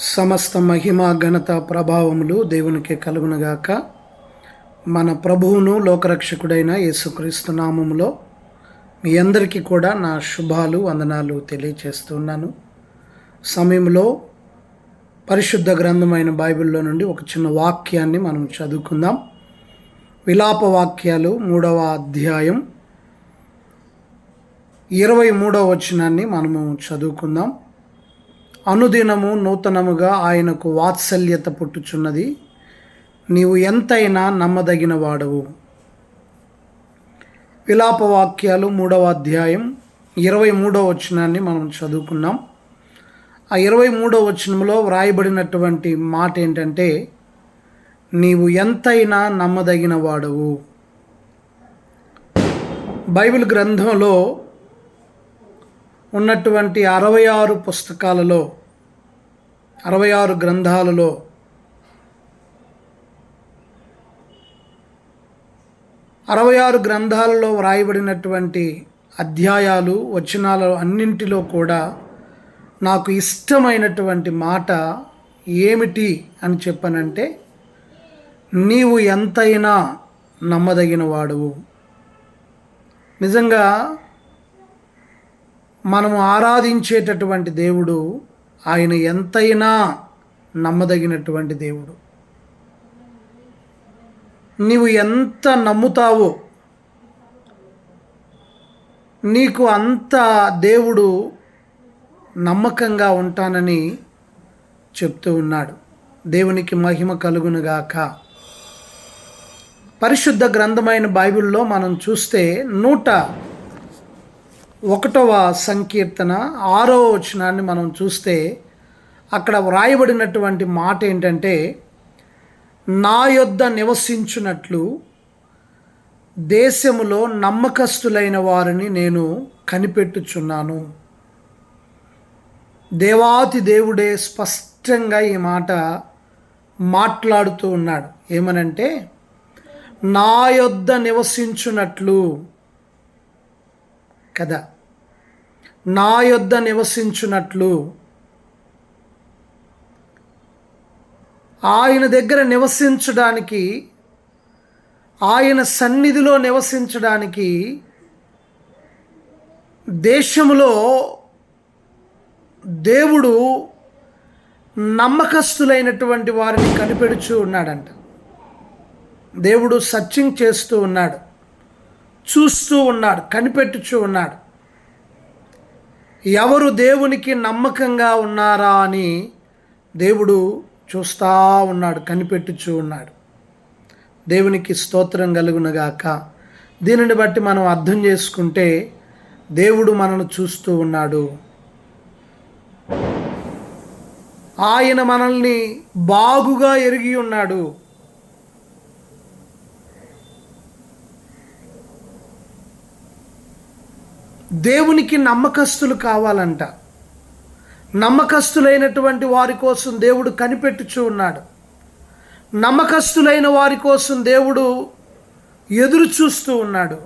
సమస్త మహిమ ఘనత ప్రభావములు దేవునికి కలుగునగాక. మన ప్రభువును లోకరక్షకుడైన యేసుక్రీస్తు నామములో మీ అందరికీ కూడా నా శుభాలు వందనాలు తెలియచేస్తున్నాను సమయంలో పరిశుద్ధ గ్రంథమైన బైబిల్లో నుండి ఒక చిన్న వాక్యాన్ని మనం చదువుకుందాం. విలాప వాక్యాలు మూడవ అధ్యాయం ఇరవై మూడవ వచనాన్ని మనము చదువుకుందాం. అనుదినము నూతనముగా ఆయనకు వాత్సల్యత పుట్టుచున్నది. నీవు ఎంతైనా నమ్మదగిన వాడవు విలాప వాక్యాలు మూడవ అధ్యాయం ఇరవై మూడవ వచనాన్ని మనం చదువుకున్నాం. ఆ ఇరవై మూడవ వచనంలో వ్రాయబడినటువంటి మాట ఏంటంటే నీవు ఎంతైనా నమ్మదగిన వాడవు బైబిల్ గ్రంథంలో ఉన్నటువంటి అరవై ఆరు పుస్తకాలలో అరవై ఆరు గ్రంథాలలో అరవై ఆరు గ్రంథాలలో వ్రాయబడినటువంటి అధ్యాయాలు వచనాలు అన్నింటిలో కూడా నాకు ఇష్టమైనటువంటి మాట ఏమిటి అని చెప్పనంటే నీవు ఎంతైనా నమ్మదగిన వాడువు నిజంగా మనము ఆరాధించేటటువంటి దేవుడు ఆయన ఎంతైనా నమ్మదగినటువంటి దేవుడు. నీవు ఎంత నమ్ముతావో నీకు అంత దేవుడు నమ్మకంగా ఉంటానని చెప్తూ ఉన్నాడు. దేవునికి మహిమ కలుగునుగాక. పరిశుద్ధ గ్రంథమైన బైబిల్లో మనం చూస్తే నూట ఒకటవ సంకీర్తన ఆరో వచనాన్ని మనం చూస్తే అక్కడ వ్రాయబడినటువంటి మాట ఏంటంటే నా యొద్ద నివసించున్నట్లు దేశములో నమ్మకస్తులైన వారిని నేను కనిపెట్టుచున్నాను. దేవాతి దేవుడే స్పష్టంగా ఈ మాట మాట్లాడుతూ ఉన్నాడు. ఏమనంటే నా యొద్ద నివసించున్నట్లు కదా నా యొద్ద నివసించున్నట్లు ఆయన దగ్గర నివసించడానికి ఆయన సన్నిధిలో నివసించడానికి దేశములో దేవుడు నమ్మకస్తులైనటువంటి వారిని కనిపెడుచూ ఉన్నాడంట. దేవుడు సర్చింగ్ చేస్తూ ఉన్నాడు. చూస్తూ ఉన్నాడు కనిపెట్టుచూ ఉన్నాడు. ఎవరు దేవునికి నమ్మకంగా ఉన్నారా అని దేవుడు చూస్తూ ఉన్నాడు కనిపెట్టుచూ ఉన్నాడు. దేవునికి స్తోత్రం కలుగునగాక. దీనిని బట్టి మనం అర్థం చేసుకుంటే దేవుడు మనను చూస్తూ ఉన్నాడు. ఆయన మనల్ని బాగుగా ఎరిగి ఉన్నాడు. దేవునికి నమ్మకస్తులు కావాలంట. నమ్మకస్తులైనటువంటి వారి కోసం దేవుడు కనిపెట్టుచూ ఉన్నాడు. నమ్మకస్తులైన వారి కోసం దేవుడు ఎదురు చూస్తూ ఉన్నాడు.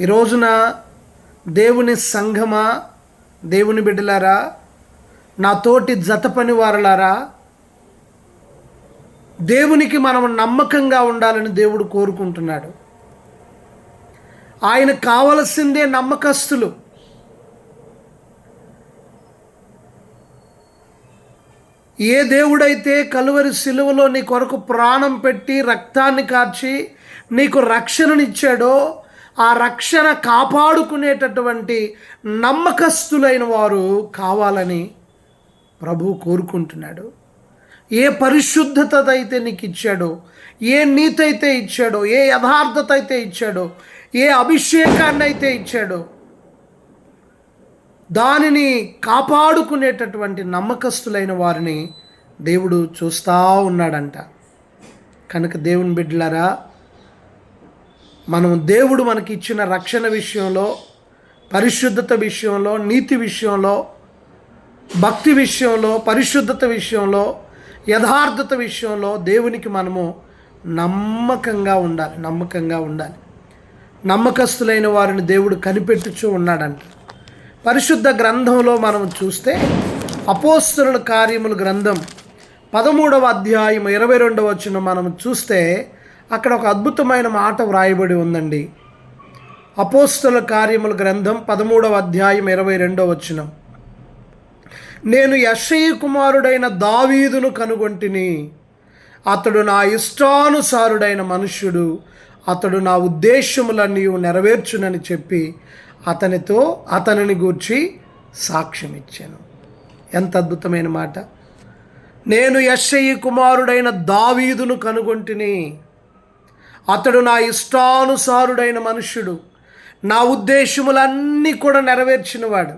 ఈ రోజున దేవుని సంఘమా దేవుని బిడ్డలారా నా తోటి జత పని వారలారా దేవునికి మనం నమ్మకంగా ఉండాలని దేవుడు కోరుకుంటున్నాడు. ఆయన కావలసిందే నమ్మకస్తులు. ఏ దేవుడైతే కలువరి సిలువలో నీ కొరకు ప్రాణం పెట్టి రక్తాన్ని కార్చి నీకు రక్షణనిచ్చాడో ఆ రక్షణ కాపాడుకునేటటువంటి నమ్మకస్తులైన వారు కావాలని ప్రభు కోరుకుంటున్నాడు. ఏ పరిశుద్ధత అయితే నీకు ఇచ్చాడో ఏ నీతి అయితే ఇచ్చాడో ఏ యథార్థత అయితే ఇచ్చాడో ఏ అభిషేకాన్ని అయితే ఇచ్చాడో దానిని కాపాడుకునేటటువంటి నమ్మకస్తులైన వారిని దేవుడు చూస్తూ ఉన్నాడంట. కనుక దేవుని బిడ్డలారా మనం దేవుడు మనకి ఇచ్చిన రక్షణ విషయంలో పరిశుద్ధత విషయంలో నీతి విషయంలో భక్తి విషయంలో పరిశుద్ధత విషయంలో యథార్థత విషయంలో దేవునికి మనము నమ్మకంగా ఉండాలి నమ్మకంగా ఉండాలి. నమ్మకస్తులైన వారిని దేవుడు కనిపెట్టుచూ ఉన్నాడంట. పరిశుద్ధ గ్రంథంలో మనం చూస్తే అపోస్తుల కార్యముల గ్రంథం పదమూడవ అధ్యాయం ఇరవై రెండవ వచ్చిన మనం చూస్తే అక్కడ ఒక అద్భుతమైన మాట వ్రాయబడి ఉందండి. అపోస్తుల కార్యముల గ్రంథం పదమూడవ అధ్యాయం ఇరవై రెండవ వచనం. నేను యశయ్య కుమారుడైన దావీదును కనుగొంటిని. అతడు నా ఇష్టానుసారుడైన మనుష్యుడు. అతడు నా ఉద్దేశములన్నీ నెరవేర్చునని చెప్పి అతనితో అతనిని గూర్చి సాక్ష్యం ఇచ్చాను ఎంత అద్భుతమైన మాట. నేను యశయ్య కుమారుడైన దావీదును కనుగొంటిని. అతడు నా ఇష్టానుసారుడైన మనుష్యుడు. నా ఉద్దేశములన్నీ కూడా నెరవేర్చినవాడు.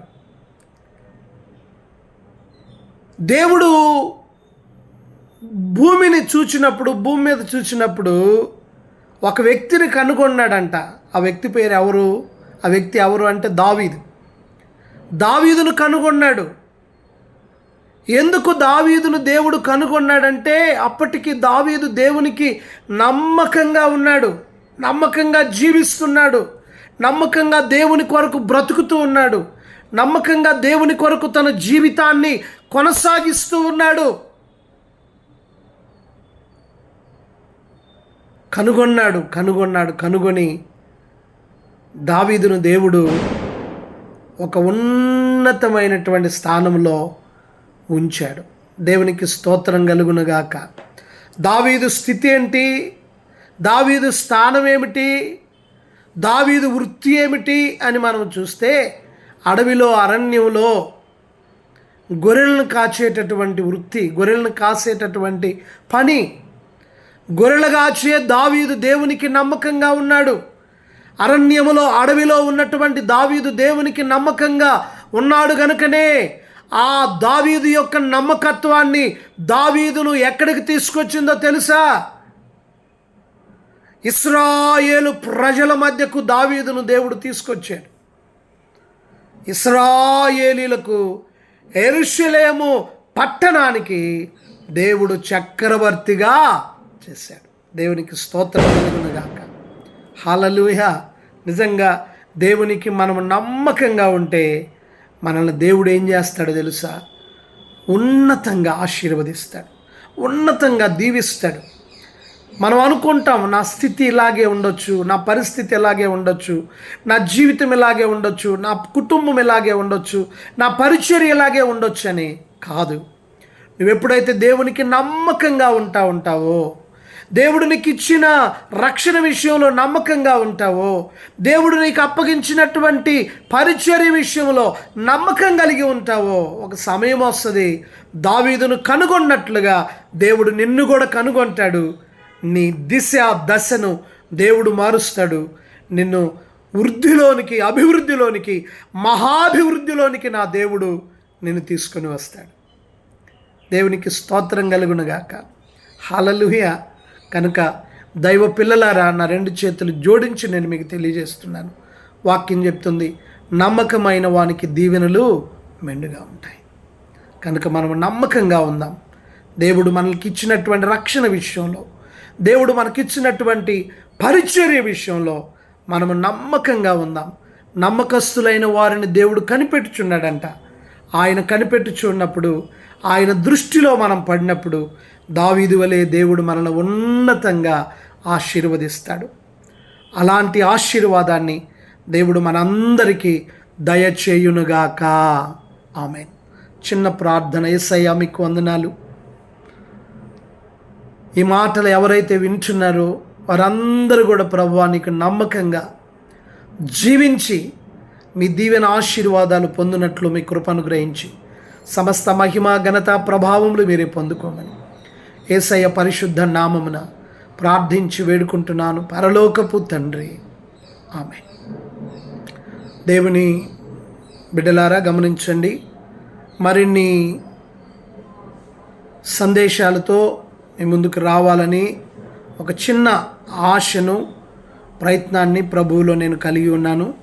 దేవుడు భూమిని చూచినప్పుడు భూమి మీద చూచినప్పుడు ఒక వ్యక్తిని కనుగొన్నాడంట. ఆ వ్యక్తి పేరు ఎవరు? ఆ వ్యక్తి ఎవరు అంటే దావీదు. దావీదును కనుగొన్నాడు. ఎందుకు దావీదును దేవుడు కనుగొన్నాడంటే అప్పటికి దావీదు దేవునికి నమ్మకంగా ఉన్నాడు. నమ్మకంగా జీవిస్తున్నాడు. నమ్మకంగా దేవుని కొరకు బ్రతుకుతూ ఉన్నాడు. నమ్మకంగా దేవుని కొరకు తన జీవితాన్ని కొనసాగిస్తూ ఉన్నాడు. కనుగొన్నాడు కనుగొన్నాడు కనుగొని దావీదును దేవుడు ఒక ఉన్నతమైనటువంటి స్థానంలో ఉంచాడు. దేవునికి స్తోత్రం కలుగునుగాక దావీదు స్థితి ఏంటి? దావీదు స్థానం ఏమిటి? దావీదు వృత్తి ఏమిటి అని మనం చూస్తే అడవిలో అరణ్యంలో గొర్రెలను కాచేటటువంటి వృత్తి గొర్రెలను కాసేటటువంటి పని గొర్రెలగాచే దావీదు దేవునికి నమ్మకంగా ఉన్నాడు. అరణ్యములో అడవిలో ఉన్నటువంటి దావీదు దేవునికి నమ్మకంగా ఉన్నాడు గనుకనే ఆ దావీదు యొక్క నమ్మకత్వాన్ని దావీదును ఎక్కడికి తీసుకొచ్చిందో తెలుసా? ఇస్రాయేలు ప్రజల మధ్యకు దావీదును దేవుడు తీసుకొచ్చాడు. ఇస్రాయేలీలకు ఎరుషులేము పట్టణానికి దేవుడు చక్రవర్తిగా చేశాడు దేవునికి స్తోత్రం కలుగునుగాక హాలలుయ. నిజంగా దేవునికి మనం నమ్మకంగా ఉంటే మనల్ని దేవుడు ఏం చేస్తాడో తెలుసా? ఉన్నతంగా ఆశీర్వదిస్తాడు. ఉన్నతంగా దీవిస్తాడు. మనం అనుకుంటాం నా స్థితి ఇలాగే ఉండొచ్చు నా పరిస్థితి ఇలాగే ఉండొచ్చు నా జీవితం ఇలాగే ఉండొచ్చు నా కుటుంబం ఇలాగే ఉండొచ్చు నా పరిచర్య ఇలాగే ఉండొచ్చు అని కాదు. నువ్వు ఎప్పుడైతే దేవునికి నమ్మకంగా ఉంటా ఉంటావో దేవుడు నీకు ఇచ్చిన రక్షణ విషయంలో నమ్మకంగా ఉంటావో దేవుడు నీకు అప్పగించినటువంటి పరిచర్య విషయంలో నమ్మకం కలిగి ఉంటావో ఒక సమయం వస్తుంది. దావీదును కనుగొన్నట్లుగా దేవుడు నిన్ను కూడా కనుగొంటాడు. నీ దిశ దశను దేవుడు మారుస్తాడు. నిన్ను వృద్ధిలోనికి అభివృద్ధిలోనికి మహాభివృద్ధిలోనికి నా దేవుడు నిన్ను తీసుకొని వస్తాడు. దేవునికి స్తోత్రం కలుగునుగాక. హలలుహ్య కనుక దైవ పిల్లలారా నా రెండు చేతులు జోడించి నేను మీకు తెలియజేస్తున్నాను. వాక్యం చెప్తుంది నమ్మకమైన వానికి దీవెనలు మెండుగా ఉంటాయి. కనుక మనం నమ్మకంగా ఉందాం. దేవుడు మనకి ఇచ్చినటువంటి రక్షణ విషయంలో దేవుడు మనకిచ్చినటువంటి పరిచర్య విషయంలో మనము నమ్మకంగా ఉందాం. నమ్మకస్తులైన వారిని దేవుడు కనిపెట్టుచున్నాడంట. ఆయన కనిపెట్టుచున్నప్పుడు ఆయన దృష్టిలో మనం పడినప్పుడు దావీదు వలె దేవుడు మనల్ని ఉన్నతంగా ఆశీర్వదిస్తాడు. అలాంటి ఆశీర్వాదాన్ని దేవుడు మనందరికీ దయచేయునుగాక. ఆమె చిన్న ప్రార్థన ఏసయ్యా మీకు వందనాలు. ఈ మాటలు ఎవరైతే వింటున్నారో వారందరూ కూడా ప్రభు నీకు నమ్మకంగా జీవించి మీ దీవెన ఆశీర్వాదాలు పొందినట్లు మీ కృపను గ్రహించి సమస్త మహిమ ఘనత ప్రభావములు మీరే పొందుకోమని. ఏసయ్య పరిశుద్ధ నామమున ప్రార్థించి వేడుకుంటున్నాను. పరలోకపు తండ్రి. ఆమె దేవుని బిడ్డలారా గమనించండి. మరిన్ని సందేశాలతో మీ ముందుకు రావాలని ఒక చిన్న ఆశను ప్రయత్నాన్ని ప్రభువులో నేను కలిగి ఉన్నాను.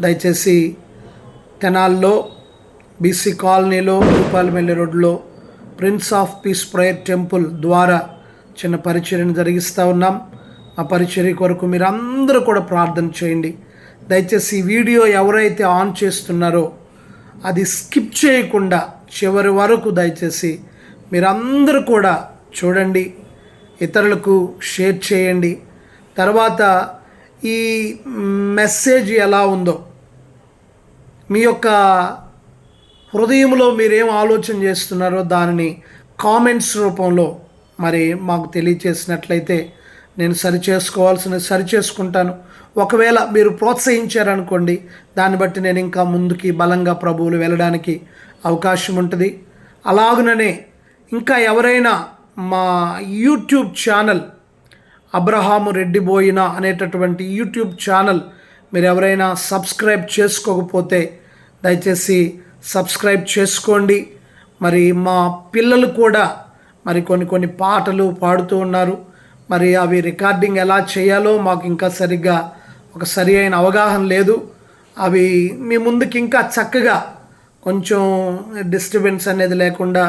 దయచేసి తెనాల్లో బీసీ కాలనీలో రూపాయలమెల్లి రోడ్లో prince of peace prayer temple ద్వారా చిన్న పరిచర్యను జరిగిస్తూ ఉన్నాం. ఆ పరిచర్య కొరకు మీరు అందరూ కూడా ప్రార్థన చేయండి. దయచేసి ఈ వీడియో ఎవరైతే ఆన్ చేస్తున్నారో అది స్కిప్ చేయకుండా చివరి వరకు దయచేసి మీరందరూ కూడా చూడండి ఇతరులకు షేర్ చేయండి. తర్వాత ఈ మెసేజ్ ఎలా ఉందో మీ యొక్క హృదయంలో మీరేం ఆలోచన చేస్తున్నారో దానిని కామెంట్స్ రూపంలో మరి మాకు తెలియచేసినట్లయితే నేను సరి చేసుకోవాల్సిన సరి చేసుకుంటాను ఒకవేళ మీరు ప్రోత్సహించారనుకోండి దాన్ని బట్టి నేను ఇంకా ముందుకి బలంగా ప్రభువులు వెళ్ళడానికి అవకాశం ఉంటుంది. అలాగుననే ఇంకా ఎవరైనా మా YouTube channel Abraham Reddy Boina అనేటటువంటి యూట్యూబ్ ఛానల్ మీరు ఎవరైనా సబ్స్క్రైబ్ చేసుకోకపోతే దయచేసి సబ్స్క్రైబ్ చేసుకోండి. మరి మా పిల్లలు కూడా మరి కొన్ని కొన్ని పాటలు పాడుతూ ఉన్నారు. మరి అవి రికార్డింగ్ ఎలా చేయాలో మాకు ఇంకా సరిగ్గా ఒక సరి అయిన అవగాహన లేదు. అవి మీ ముందుకి ఇంకా చక్కగా కొంచెం డిస్టర్బెన్స్ అనేది లేకుండా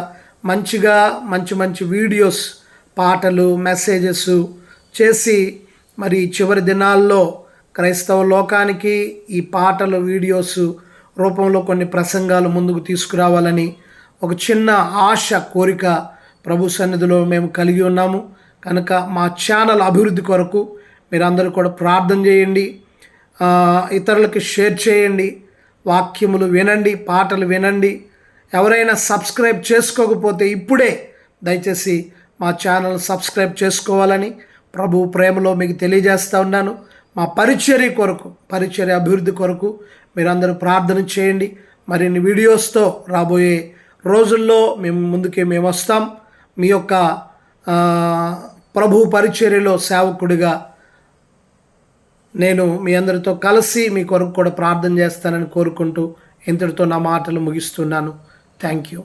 మంచిగా మంచి మంచి వీడియోస్ పాటలు మెసేజెస్ చేసి మరి చివరి దినాల్లో క్రైస్తవ లోకానికి ఈ పాటలు వీడియోస్ రూపంలో కొన్ని ప్రసంగాలు ముందుకు తీసుకురావాలని ఒక చిన్న ఆశ కోరిక ప్రభు సన్నిధిలో మేము కలిగి ఉన్నాము. కనుక మా ఛానల్ అభివృద్ధి కొరకు మీరందరూ కూడా ప్రార్థన చేయండి. ఇతరులకి షేర్ చేయండి. వాక్యములు వినండి పాటలు వినండి. ఎవరైనా సబ్స్క్రైబ్ చేసుకోకపోతే ఇప్పుడే దయచేసి మా ఛానల్ సబ్స్క్రైబ్ చేసుకోవాలని ప్రభు ప్రేమలో మీకు తెలియజేస్తూ ఉన్నాను. మా పరిచర్య కొరకు పరిచర్య అభివృద్ధి కొరకు మీరందరూ ప్రార్థన చేయండి. మరిన్ని వీడియోస్తో రాబోయే రోజుల్లో మేము ముందుకే మేము వస్తాం మీ యొక్క ప్రభు పరిచర్యలో సేవకుడిగా నేను మీ అందరితో కలిసి మీ కొరకు కూడా ప్రార్థన చేస్తానని కోరుకుంటూ ఇంతటితో నా మాటలు ముగిస్తున్నాను. Thank you